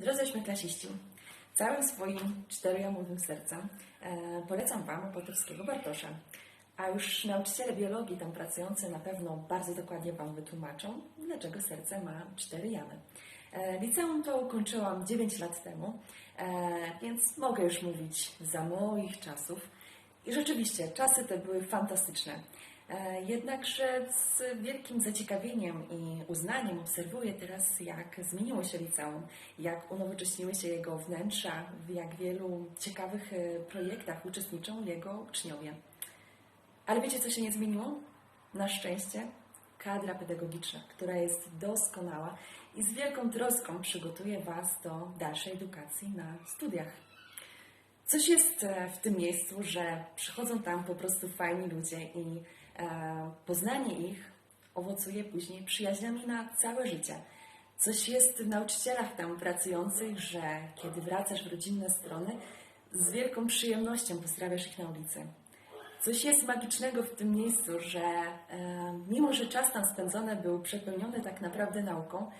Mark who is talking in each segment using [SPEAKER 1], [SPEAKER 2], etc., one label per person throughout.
[SPEAKER 1] Drodzy ośmioklasiści, całym swoim czterojamowym serca e, polecam Wam Potowskiego Bartosza. A już nauczyciele biologii tam pracujący na pewno bardzo dokładnie Wam wytłumaczą, dlaczego serce ma cztery jamy. E, liceum to ukończyłam 9 lat temu, e, więc mogę już mówić za moich czasów. I rzeczywiście, czasy te były fantastyczne. E, Jednakże z wielkim zaciekawieniem i uznaniem obserwuję teraz, jak zmieniło się liceum, jak unowocześniły się jego wnętrza, w jak wielu ciekawych e, projektach uczestniczą jego uczniowie. Ale wiecie, co się nie zmieniło? Na szczęście kadra pedagogiczna, która jest doskonała i z wielką troską przygotuje Was do dalszej edukacji na studiach. Coś jest e, w tym miejscu, że przychodzą tam po prostu fajni ludzie i poznanie ich owocuje później przyjaźniami na całe życie. Coś jest w nauczycielach tam pracujących, że kiedy wracasz w rodzinne strony, z wielką przyjemnością pozdrawiasz ich na ulicy. Coś jest magicznego w tym miejscu, że e, mimo, że czas tam spędzony był przepełniony tak naprawdę nauką,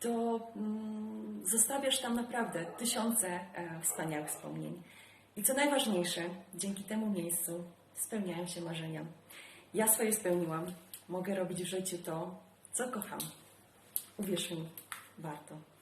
[SPEAKER 1] to mm, zostawiasz tam naprawdę tysiące e, wspaniałych wspomnień. I co najważniejsze, dzięki temu miejscu spełniają się marzenia. Ja swoje spełniłam. Mogę robić w życiu to, co kocham. Uwierz mi, warto.